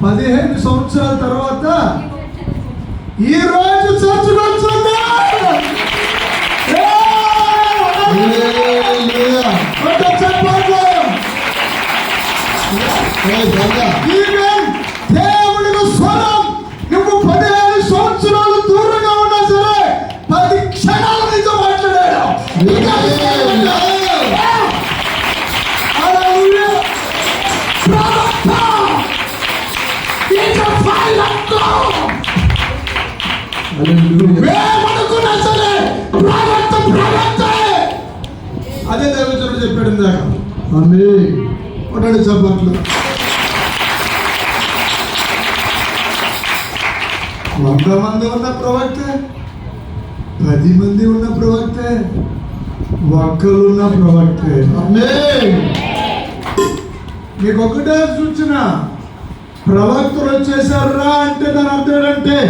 పదిహేను సంవత్సరాల తర్వాత ఈ రోజు చర్చకొచ్చుందా హల్లెలూయా. స్వరం. నువ్వు పదిహేను సంవత్సరాలు దూరంగా ఉన్నా సరే పది క్షణాల నుంచి మాట్లాడాడు అదే దేవచరుడు చెప్పాడు ఇందాక ఆమేన్. ఒకటి చెప్పట్లు వంద మంది ఉన్న ప్రవక్తే పది మంది ఉన్న ప్రవక్తే ఒక్కరు ఉన్న ప్రవక్తే ఆమేన్. మీకు ఒకటే సూచన ప్రవక్తలు వచ్చేసారా అంటే దాని అర్థం ఏంటంటే